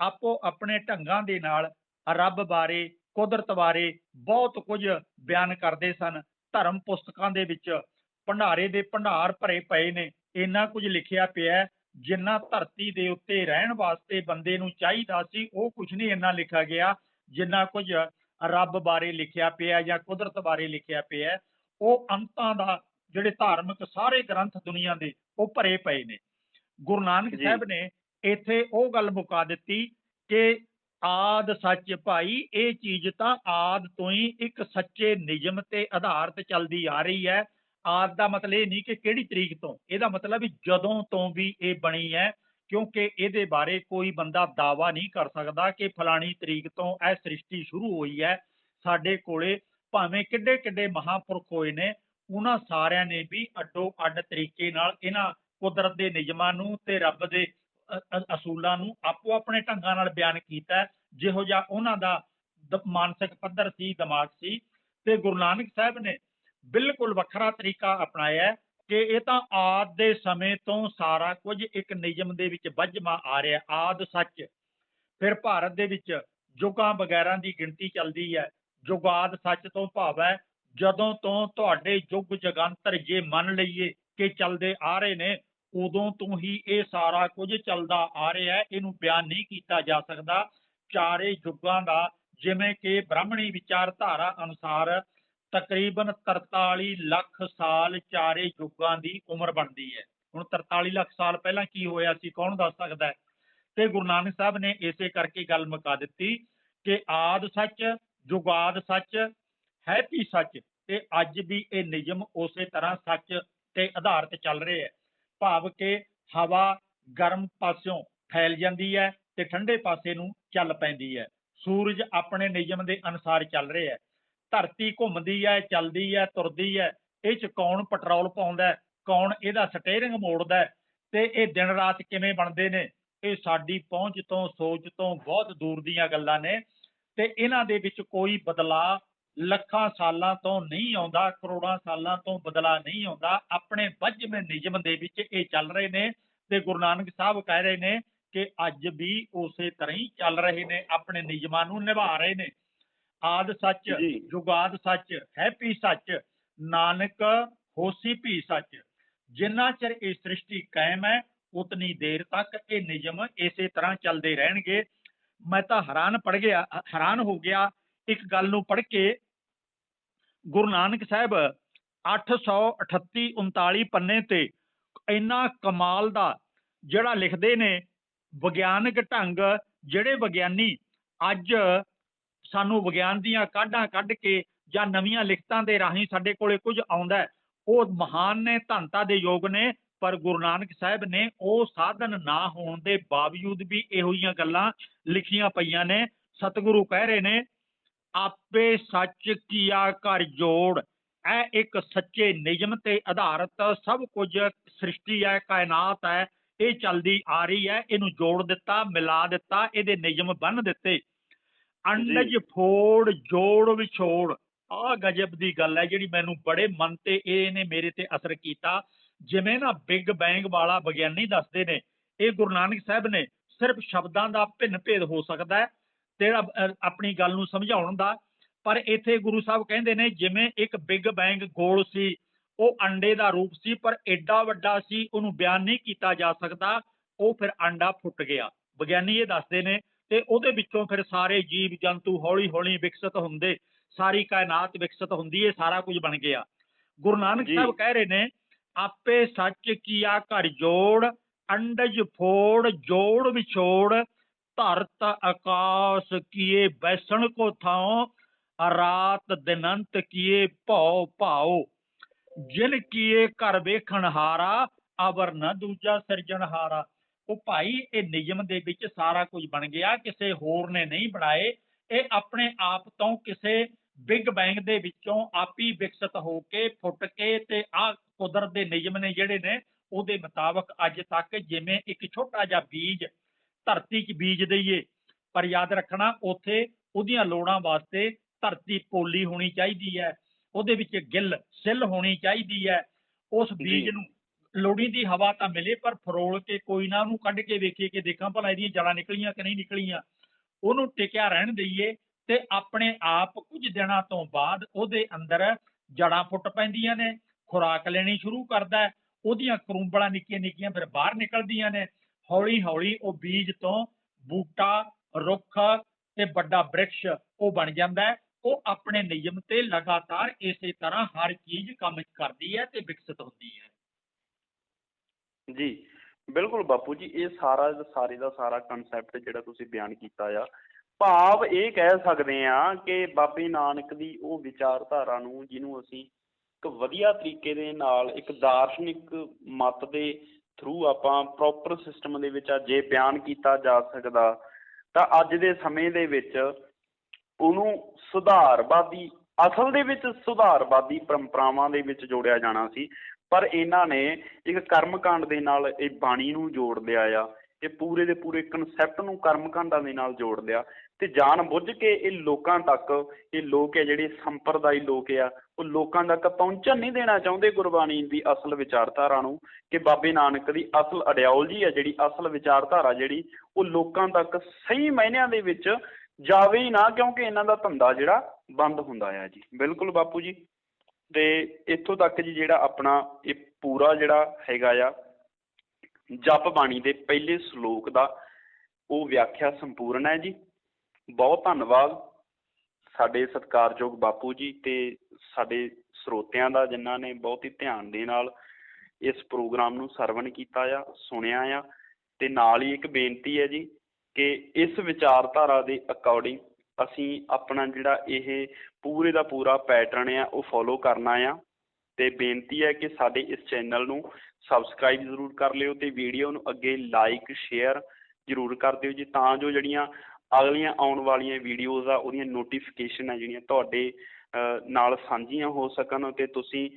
ਆਪੋ ਆਪਣੇ ਢੰਗਾਂ ਦੇ ਨਾਲ ਰੱਬ ਬਾਰੇ, ਕੁਦਰਤ ਬਾਰੇ ਬਹੁਤ ਕੁਝ ਬਿਆਨ ਕਰਦੇ ਸਨ। ਧਰਮ ਪੁਸਤਕਾਂ ਦੇ ਵਿੱਚ ਭੰਡਾਰੇ ਦੇ ਭੰਡਾਰ ਭਰੇ ਪਏ ਨੇ। ਇੰਨਾ ਕੁਝ ਲਿਖਿਆ ਪਿਆ ਜਿੰਨਾ ਧਰਤੀ ਦੇ ਉੱਤੇ ਰਹਿਣ ਵਾਸਤੇ ਬੰਦੇ ਨੂੰ ਚਾਹੀਦਾ ਸੀ ਉਹ ਕੁਝ ਨਹੀਂ ਇੰਨਾ ਲਿਖਿਆ ਗਿਆ ਜਿੰਨਾ ਕੁਝ ਰੱਬ ਬਾਰੇ ਲਿਖਿਆ ਪਿਆ ਜਾਂ ਕੁਦਰਤ ਬਾਰੇ ਲਿਖਿਆ ਪਿਆ। ਉਹ ਅੰਤਾਂ ਦਾ ਜਿਹੜੇ ਧਾਰਮਿਕ ਸਾਰੇ ਗ੍ਰੰਥ ਦੁਨੀਆ ਦੇ ਉਹ ਭਰੇ ਪਏ ਨੇ ਗੁਰੂ ਨਾਨਕ। ਸਾਹਿਬ ਨੇ ਇੱਥੇ ਉਹ ਗੱਲ ਮੁਕਾ ਦਿੱਤੀ ਕਿ ਆਦ ਸੱਚ ਭਾਈ ਇਹ ਚੀਜ਼ ਤਾਂ ਆਦ ਤੋਂ ਹੀ ਇੱਕ ਸੱਚੇ ਨਿਯਮ ਤੇ ਆਧਾਰਿਤ ਚੱਲਦੀ ਆ ਰਹੀ ਹੈ ਆਦ ਦਾ ਮਤਲਬ ਇਹ ਨਹੀਂ ਕਿ ਕਿਹੜੀ ਤਰੀਕ ਤੋਂ। ਇਹਦਾ ਮਤਲਬ ਵੀ ਜਦੋਂ ਤੋਂ ਵੀ ਇਹ ਬਣੀ ਹੈ, ਕਿਉਂਕਿ ਇਹਦੇ ਬਾਰੇ ਕੋਈ ਬੰਦਾ ਦਾਵਾ ਨਹੀਂ ਕਰ ਸਕਦਾ ਕਿ ਫਲਾਣੀ ਤਰੀਕ ਤੋਂ ਇਹ ਸ੍ਰਿਸ਼ਟੀ ਸ਼ੁਰੂ ਹੋਈ ਹੈ। ਸਾਡੇ ਕੋਲੇ ਭਾਵੇਂ ਕਿੱਡੇ ਕਿੱਡੇ ਮਹਾਪੁਰਖ ਹੋਏ ਨੇ, ਉਹਨਾਂ ਸਾਰਿਆਂ ਨੇ ਵੀ ਅੱਡੋ ਅੱਡ ਤਰੀਕੇ ਨਾਲ ਇਹਨਾਂ ਕੁਦਰਤ ਦੇ ਨਿਯਮਾਂ ਨੂੰ ਤੇ ਰੱਬ ਦੇ ਅਸੂਲਾਂ ਨੂੰ ਆਪੋ ਆਪਣੇ ਢੰਗਾਂ ਨਾਲ ਬਿਆਨ ਕੀਤਾ। ਜਿਹੋ ਜਿਹਾ ਉਹਨਾਂ ਦਾ, ਮਾਨਸਿਕ ਪੱਧਰ ਸੀ, ਦਿਮਾਗ ਸੀ। ਤੇ ਗੁਰੂ ਨਾਨਕ ਸਾਹਿਬ ਨੇ ਬਿਲਕੁਲ ਵੱਖਰਾ ਤਰੀਕਾ ਅਪਣਾਇਆ ਕਿ ਇਹ ਤਾਂ ਆਦ ਦੇ ਸਮੇਂ ਤੋਂ ਸਾਰਾ ਕੁਝ ਇੱਕ ਨਿਯਮ ਦੇ ਵਿੱਚ ਵੱਜਮਾ ਆ ਰਿਹਾ ਆਦ ਸੱਚ। ਫਿਰ ਭਾਰਤ ਦੇ ਵਿੱਚ ਯੁੱਗਾਂ ਵਗੈਰਾ ਦੀ ਗਿਣਤੀ ਚੱਲਦੀ ਹੈ ਜੁਗਾਦ ਸੱਚ ਤੋਂ ਭਾਵ ਹੈ, ਜਦੋਂ ਤੋਂ ਤੁਹਾਡੇ ਯੁੱਗ ਜਗੰਤਰ ਜੇ ਮੰਨ ਲਈਏ ਕਿ ਚੱਲਦੇ ਆ ਰਹੇ ਨੇ, ਉਦੋਂ ਤੋਂ ਹੀ ਇਹ ਸਾਰਾ ਕੁਝ ਚੱਲਦਾ ਆ ਰਿਹਾ ਹੈ, ਇਹਨੂੰ ਬਿਆਨ ਨਹੀਂ ਕੀਤਾ ਜਾ ਸਕਦਾ। ਚਾਰੇ ਯੁੱਗਾਂ ਦਾ ਜਿਵੇਂ ਕਿ ਬ੍ਰਾਹਮਣੀ ਵਿਚਾਰਧਾਰਾ ਅਨੁਸਾਰ ਤਕਰੀਬਨ 43 ਲੱਖ ਸਾਲ ਚਾਰੇ ਯੁੱਗਾਂ ਦੀ ਉਮਰ ਬਣਦੀ ਹੈ। ਹੁਣ 43 ਲੱਖ ਸਾਲ ਪਹਿਲਾਂ ਕੀ ਹੋਇਆ ਸੀ, ਕੌਣ ਦੱਸ ਸਕਦਾ ਹੈ? ਤੇ ਗੁਰੂ ਨਾਨਕ ਸਾਹਿਬ ਨੇ ਇਸੇ ਕਰਕੇ ਗੱਲ ਮੁਕਾ ਦਿੱਤੀ ਕਿ ਆਦ ਸੱਚ, ਜੁਗਾਦ ਸੱਚ ਹੈ ਵੀ ਸੱਚ ਤੇ ਅੱਜ ਵੀ ਇਹ ਨਿਯਮ ਉਸੇ ਤਰ੍ਹਾਂ ਸੱਚ ਤੇ ਆਧਾਰਿਤ ਚੱਲ ਰਹੇ ਹੈ। ਭਾਵ ਕਿ ਹਵਾ ਗਰਮ ਪਾਸਿਓਂ ਫੈਲ ਜਾਂਦੀ ਹੈ ਤੇ ਠੰਡੇ ਪਾਸੇ ਨੂੰ ਚੱਲ ਪੈਂਦੀ ਹੈ। ਸੂਰਜ ਆਪਣੇ ਨਿਯਮ ਦੇ ਅਨੁਸਾਰ ਚੱਲ ਰਿਹਾ ਹੈ। ਧਰਤੀ ਘੁੰਮਦੀ ਹੈ ਚੱਲਦੀ ਹੈ ਤੁਰਦੀ ਹੈ ਇਹ ਚ ਕੌਣ ਪੈਟਰੋਲ ਪਾਉਂਦਾ ਕੌਣ ਇਹਦਾ ਸਟੀਅਰਿੰਗ ਮੋੜਦਾ ਤੇ ਇਹ ਦਿਨ ਰਾਤ ਕਿਵੇਂ ਬਣਦੇ ਨੇ, ਇਹ ਸਾਡੀ ਪਹੁੰਚ ਤੋਂ, ਸੋਚ ਤੋਂ ਬਹੁਤ ਦੂਰ ਦੀਆਂ ਗੱਲਾਂ ਨੇ, ਤੇ ਇਹਨਾਂ ਦੇ ਵਿੱਚ ਕੋਈ ਬਦਲਾਅ ਲੱਖਾਂ ਸਾਲਾਂ ਤੋਂ ਨਹੀਂ ਆਉਂਦਾ, ਕਰੋੜਾਂ ਸਾਲਾਂ ਤੋਂ ਬਦਲਾਅ ਨਹੀਂ ਆਉਂਦਾ, ਆਪਣੇ ਵੱਜਵੇਂ ਨਿਯਮ ਦੇ ਵਿੱਚ ਇਹ ਚੱਲ ਰਹੇ ਨੇ, ਤੇ ਗੁਰੂ ਨਾਨਕ ਸਾਹਿਬ ਕਹਿ ਰਹੇ ਨੇ ਕਿ ਅੱਜ ਵੀ ਉਸੇ ਤਰ੍ਹਾਂ ਹੀ ਚੱਲ ਰਹੇ ਨੇ, ਆਪਣੇ ਨਿਯਮਾਂ ਨੂੰ ਨਿਭਾ ਰਹੇ ਨੇ। ਆਦ ਸੱਚ ਜੁਗਾਦ ਸੱਚ ਹੈ ਵੀ ਸੱਚ ਨਾਨਕ ਹੋਸੀ ਵੀ ਸੱਚ। ਜਿੰਨਾ ਚਿਰ ਇਹ ਸ੍ਰਿਸ਼ਟੀ ਕਾਇਮ ਹੈ ਉਤਨੀ ਦੇਰ ਤੱਕ ਇਹ ਨਿਯਮ ਇਸੇ ਤਰ੍ਹਾਂ ਚੱਲਦੇ ਰਹਿਣਗੇ। ਮੈਂ ਤਾਂ ਹੈਰਾਨ ਪੜ ਗਿਆ ਹੈਰਾਨ ਹੋ ਗਿਆ ਇੱਕ ਗੱਲ ਨੂੰ ਪੜ ਕੇ। ਗੁਰੂ ਨਾਨਕ ਸਾਹਿਬ 838 39 ਪੰਨੇ ਤੇ ਇੰਨਾ ਕਮਾਲ ਦਾ ਜਿਹੜਾ ਲਿਖਦੇ ਨੇ ਵਿਗਿਆਨਕ ਢੰਗ ਜਿਹੜੇ ਵਿਗਿਆਨੀ ਅੱਜ ਸਾਨੂੰ ਵਿਗਿਆਨ ਦੀਆਂ ਕਾਢਾਂ ਕੱਢ ਕੇ ਜਾਂ ਨਵੀਆਂ ਲਿਖਤਾਂ ਦੇ ਰਾਹੀਂ ਸਾਡੇ ਕੋਲੇ ਕੁਝ ਆਉਂਦਾ ਹੈ, ਉਹ ਮਹਾਨ ਨੇ ਧੰਤਾ ਦੇ ਯੋਗ ਨੇ ਪਰ ਗੁਰੂ ਨਾਨਕ ਸਾਹਿਬ ਨੇ ਉਹ ਸਾਧਨ ਨਾ ਹੋਣ ਦੇ ਬਾਵਜੂਦ ਵੀ ਇਹੋ ਜਿਹੀਆਂ ਗੱਲਾਂ ਲਿਖੀਆਂ ਪਈਆਂ ਨੇ। ਸਤਿਗੁਰੂ ਕਹਿ ਰਹੇ ਨੇ ਆਪੇ ਸੱਚ ਕੀਆ ਕਰ ਜੋੜ। ਇਹ ਇੱਕ ਸੱਚੇ ਨਿਯਮ ਤੇ ਆਧਾਰਿਤ ਸਭ ਕੁਝ ਸ੍ਰਿਸ਼ਟੀ ਹੈ ਕਾਇਨਾਤ ਹੈ। ਇਹ ਚੱਲਦੀ ਆ ਰਹੀ ਹੈ। ਇਹਨੂੰ ਜੋੜ ਦਿੱਤਾ ਮਿਲਾ ਦਿੱਤਾ ਇਹਦੇ ਨਿਯਮ ਬੰਨ ਦਿੱਤੇ। ਅੰਡਜ ਫੋੜ ਜੋੜ ਵਿਛੋੜ। ਆ ਗਜਬ ਦੀ ਗੱਲ ਹੈ ਜਿਹੜੀ ਮੈਨੂੰ ਬੜੇ ਮਨ ਤੇ ਇਹਨੇ ਮੇਰੇ ਤੇ ਅਸਰ ਕੀਤਾ। ਜਿਵੇਂ ਨਾ ਬਿਗ ਬੈਂਗ ਵਾਲਾ ਵਿਗਿਆਨੀ ਦੱਸਦੇ ਨੇ ਇਹ ਗੁਰੂ ਨਾਨਕ ਸਾਹਿਬ ਨੇ ਸਿਰਫ ਸ਼ਬਦਾਂ ਦਾ ਭਿੰਨ ਭੇਦ ਹੋ ਸਕਦਾ ਹੈ ਤੇਰਾ ਆਪਣੀ ਗੱਲ ਨੂੰ ਸਮਝਾਉਣ ਦਾ। ਪਰ ਇੱਥੇ ਗੁਰੂ ਸਾਹਿਬ ਕਹਿੰਦੇ ਨੇ ਜਿਵੇਂ ਇੱਕ ਬਿਗ ਬੈਂਗ ਗੋਲ ਸੀ ਉਹ ਅੰਡੇ ਦਾ ਰੂਪ ਸੀ ਪਰ ਐਡਾ ਵੱਡਾ ਸੀ ਉਹਨੂੰ ਬਿਆਨ ਨਹੀਂ ਕੀਤਾ ਜਾ ਸਕਦਾ ਉਹ ਫਿਰ ਅੰਡਾ ਫੁੱਟ ਗਿਆ। ਵਿਗਿਆਨੀ ਇਹ ਦੱਸਦੇ ਨੇ ਤੇ ਉਹਦੇ ਵਿੱਚੋਂ ਫਿਰ ਸਾਰੇ ਜੀਵ ਜੰਤੂ ਹੌਲੀ ਹੌਲੀ ਵਿਕਸਿਤ ਹੁੰਦੇ ਸਾਰੀ ਕਾਇਨਾਤ ਵਿਕਸਿਤ ਹੁੰਦੀ ਹੈ ਸਾਰਾ ਕੁਝ ਬਣ ਗਿਆ। ਗੁਰੂ ਨਾਨਕ। ਸਾਹਿਬ ਕਹਿ ਰਹੇ ਨੇ ਆਪੇ ਸੱਚ ਕੀਆ ਘਰ ਜੋੜ ਅੰਡਜ ਫੋੜ ਜੋੜ ਵਿਛੋੜ ਧਰਤ ਆਕਾਸ਼ ਕੀਏ ਬੈਸਣ ਕੋ ਥਾਉ ਰਾਤ ਦਿਨੰਤ ਕੀਏ ਭਉ ਭਾਉ। ਜਿਨ ਕੀਏ ਘਰ ਵੇਖਣ ਹਾਰਾ ਅਵਰ ਨ ਦੂਜਾ ਸਿਰਜਣਹਾਰਾ। ਉਹ ਭਾਈ ਇਹ ਨਿਯਮ ਦੇ ਵਿੱਚ ਸਾਰਾ ਕੁਝ ਬਣ ਗਿਆ ਕਿਸੇ ਹੋਰ ਨੇ ਨਹੀਂ ਬਣਾਏ। ਇਹ ਆਪਣੇ ਆਪ ਤੋਂ ਕਿਸੇ ਬਿਗ ਬੈਂਗ ਦੇ ਵਿੱਚੋਂ ਆਪੀ ਵਿਕਸਿਤ ਹੋ ਕੇ ਫੁੱਟ ਕੇ ਤੇ ਆ ਕੁਦਰਤ ਦੇ ਨਿਯਮ ਨੇ ਜਿਹੜੇ ਨੇ ਉਹਦੇ ਮੁਤਾਬਕ ਅੱਜ ਤੱਕ ਜਿਵੇਂ ਇੱਕ ਛੋਟਾ ਜਿਹਾ ਬੀਜ ਧਰਤੀ 'ਚ ਬੀਜ ਦਈਏ ਪਰ ਯਾਦ ਰੱਖਣਾ ਉੱਥੇ ਉਹਦੀਆਂ ਲੋੜਾਂ ਵਾਸਤੇ ਧਰਤੀ ਪੋਲੀ ਹੋਣੀ ਚਾਹੀਦੀ ਹੈ। ਉਹਦੇ ਵਿੱਚ ਗਿੱਲ ਸਿੱਲ ਹੋਣੀ ਚਾਹੀਦੀ ਹੈ। ਉਸ ਬੀਜ। ਨੂੰ ਲੋੜੀਂਦੀ ਹਵਾ ਤਾਂ ਮਿਲੇ, ਪਰ ਫਰੋਲ ਕੇ ਕੋਈ ਨਾ ਉਹਨੂੰ ਕੱਢ ਕੇ ਵੇਖੀਏ ਕਿ ਦੇਖਾਂ ਭਲਾ ਇਹਦੀਆਂ ਜੜਾਂ ਨਿਕਲੀਆਂ ਕਿ ਨਹੀਂ ਨਿਕਲੀਆਂ। ਉਹਨੂੰ ਟਿਕਿਆ ਰਹਿਣ ਦਈਏ ਤੇ ਆਪਣੇ ਆਪ ਕੁਝ ਦਿਨਾਂ ਤੋਂ ਬਾਅਦ ਉਹਦੇ ਅੰਦਰ ਜੜਾਂ ਫੁੱਟ ਪੈਂਦੀਆਂ ਨੇ, ਖੁਰਾਕ ਲੈਣੀ ਸ਼ੁਰੂ ਕਰਦਾ ਉਹਦੀਆਂ ਕਰੂੰਬਲਾਂ ਨਿੱਕੀਆਂ ਨਿੱਕੀਆਂ ਫਿਰ ਬਾਹਰ ਨਿਕਲਦੀਆਂ ਨੇ। ਹੌਲੀ ਹੌਲੀ ਉਹ ਬੀਜ ਤੋਂ ਬੂਟਾ, ਰੁੱਖ ਤੇ ਵੱਡਾ ਬ੍ਰਿਕਸ਼ ਉਹ ਬਣ ਜਾਂਦਾ ਹੈ। ਉਹ ਆਪਣੇ ਨਿਯਮ ਤੇ ਲਗਾਤਾਰ ਇਸੇ ਤਰ੍ਹਾਂ ਹਰ ਚੀਜ਼ ਕੰਮ ਕਰਦੀ ਹੈ ਤੇ ਵਿਕਸਿਤ ਹੁੰਦੀ ਹੈ। ਜੀ, ਬਿਲਕੁਲ ਬਾਪੂ ਜੀ, ਇਹ ਸਾਰਾ ਸਾਰੇ ਦਾ ਸਾਰਾ ਕਨਸੈਪਟ ਜਿਹੜਾ ਤੁਸੀਂ ਬਿਆਨ ਕੀਤਾ ਆ, ਭਾਵ ਇਹ ਕਹਿ ਸਕਦੇ ਆ ਕਿ ਬਾਬੇ ਨਾਨਕ ਦੀ ਉਹ ਵਿਚਾਰਧਾਰਾ ਨੂੰ, ਜਿਹਨੂੰ ਅਸੀਂ ਇੱਕ ਵਧੀਆ ਤਰੀਕੇ ਦੇ ਨਾਲ, ਇੱਕ ਦਾਰਸ਼ਨਿਕ ਮਤ ਦੇ ਥਰੂ ਆਪਾਂ ਪ੍ਰੋਪਰ ਸਿਸਟਮ ਦੇ ਵਿੱਚ ਜੇ ਬਿਆਨ ਕੀਤਾ ਜਾ ਸਕਦਾ, ਤਾਂ ਅੱਜ ਦੇ ਸਮੇਂ ਦੇ ਵਿੱਚ ਉਹਨੂੰ ਸੁਧਾਰਵਾਦੀ, ਅਸਲ ਦੇ ਵਿੱਚ ਸੁਧਾਰਵਾਦੀ ਪਰੰਪਰਾਵਾਂ ਦੇ ਵਿੱਚ ਜੋੜਿਆ ਜਾਣਾ ਸੀ। ਪਰ ਇਹਨਾਂ ਨੇ ਇੱਕ ਕਰਮਕਾਂਡ ਦੇ ਨਾਲ ਇਹ ਬਾਣੀ ਨੂੰ ਜੋੜ ਲਿਆ ਆ, ਇਹ ਪੂਰੇ ਦੇ ਪੂਰੇ ਕਨਸੈਪਟ ਨੂੰ ਕਰਮਕਾਂਡਾਂ ਦੇ ਨਾਲ ਜੋੜ ਲਿਆ ਤੇ ਜਾਣ ਬੁੱਝ ਕੇ ਇਹ ਲੋਕਾਂ ਤੱਕ, ਇਹ ਲੋਕ ਹੈ ਜਿਹੜੇ ਸੰਪਰਦਾਇ ਲੋਕ ਆ, ਉਹ ਲੋਕਾਂ ਤੱਕ ਪਹੁੰਚਣ ਨਹੀਂ ਦੇਣਾ ਚਾਹੁੰਦੇ ਗੁਰਬਾਣੀ ਦੀ ਅਸਲ ਵਿਚਾਰਧਾਰਾ ਨੂੰ ਕਿ ਬਾਬੇ ਨਾਨਕ ਦੀ ਅਸਲ ਆਈਡੀਓਲੋਜੀ ਆ ਜਿਹੜੀ ਅਸਲ ਵਿਚਾਰਧਾਰਾ ਜਿਹੜੀ, ਉਹ ਲੋਕਾਂ ਤੱਕ ਸਹੀ ਮਾਇਨਿਆਂ ਦੇ ਵਿੱਚ ਜਾਵੇ ਹੀ ਨਾ ਕਿਉਂਕਿ ਇਹਨਾਂ ਦਾ ਧੰਦਾ ਜਿਹੜਾ ਬੰਦ ਹੁੰਦਾ ਆ ਜੀ। ਬਿਲਕੁਲ ਬਾਪੂ ਜੀ। ਤੇ ਇੱਥੋਂ ਤੱਕ ਜੀ ਜਿਹੜਾ ਆਪਣਾ ਇਹ ਪੂਰਾ ਜਿਹੜਾ ਹੈਗਾ ਆ, ਜਪ ਬਾਣੀ ਦੇ ਪਹਿਲੇ ਸ਼ਲੋਕ ਦਾ ਉਹ ਵਿਆਖਿਆ ਸੰਪੂਰਨ ਹੈ ਜੀ। ਬਹੁਤ ਧੰਨਵਾਦ ਸਾਡੇ ਸਤਿਕਾਰਯੋਗ ਬਾਪੂ ਜੀ ਤੇ ਸਾਡੇ ਸਰੋਤਿਆਂ ਦਾ ਜਿਨ੍ਹਾਂ ਨੇ ਬਹੁਤ ਹੀ ਧਿਆਨ ਦੇ ਨਾਲ ਇਸ ਪ੍ਰੋਗਰਾਮ ਨੂੰ ਸਰਵਣ ਕੀਤਾ ਆ, ਸੁਣਿਆ ਆ ਤੇ ਨਾਲ ਹੀ ਇੱਕ ਬੇਨਤੀ ਹੈ ਜੀ ਕਿ ਇਸ ਵਿਚਾਰਧਾਰਾ ਦੇ ਅਕੋਰਡਿੰਗ ਅਸੀਂ ਆਪਣਾ ਜਿਹੜਾ ਇਹ ਪੂਰੇ ਦਾ ਪੂਰਾ ਪੈਟਰਨ ਆ, ਉਹ ਫੋਲੋ ਕਰਨਾ ਆ। ਤੇ ਬੇਨਤੀ ਹੈ ਕਿ ਸਾਡੇ ਇਸ ਚੈਨਲ ਨੂੰ ਸਬਸਕ੍ਰਾਈਬ ਜ਼ਰੂਰ ਕਰ ਲਿਓ ਤੇ ਵੀਡੀਓ ਨੂੰ ਅੱਗੇ ਲਾਈਕ ਸ਼ੇਅਰ ਜ਼ਰੂਰ ਕਰ ਦਿਓ ਜੀ, ਤਾਂ ਜੋ ਜਿਹੜੀਆਂ ਅਗਲੀਆਂ ਆਉਣ ਵਾਲੀਆਂ ਵੀਡੀਓਜ਼ ਆ, ਉਹਦੀਆਂ ਨੋਟੀਫਿਕੇਸ਼ਨ ਆ ਜਿਹੜੀਆਂ ਤੁਹਾਡੇ ਨਾਲ ਸਾਂਝੀਆਂ ਹੋ ਸਕਣ ਤੇ ਤੁਸੀਂ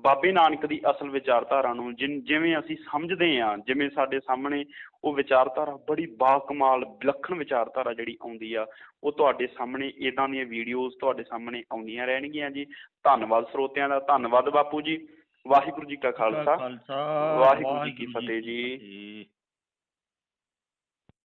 ਬਾਬੇ ਨਾਨਕ ਦੀ ਅਸਲ ਵਿਚਾਰਧਾਰਾ ਨੂੰ ਜਿਵੇਂ ਅਸੀਂ ਸਮਝਦੇ ਆ ਜਿਵੇਂ ਸਾਡੇ ਸਾਹਮਣੇ ਉਹ ਵਿਚਾਰਧਾਰਾ ਬੜੀ ਬਾਕਮਾਲ ਵਿਲੱਖਣ ਵਿਚਾਰਧਾਰਾ ਜਿਹੜੀ ਆਉਂਦੀ ਆ ਉਹ ਤੁਹਾਡੇ ਸਾਹਮਣੇ ਇਦਾਂ ਦੀਆਂ ਵੀਡੀਓਜ਼ ਤੁਹਾਡੇ ਸਾਹਮਣੇ ਆਉਂਦੀਆਂ ਰਹਿਣਗੀਆਂ ਜੀ। ਧੰਨਵਾਦ ਸਰੋਤਿਆਂ ਦਾ ਧੰਨਵਾਦ ਬਾਪੂ ਜੀ। ਵਾਹਿਗੁਰੂ ਜੀ ਕਾ ਖਾਲਸਾ। ਵਾਹਿਗੁਰੂ ਜੀ ਕੀ ਫਤਿਹ ਜੀ।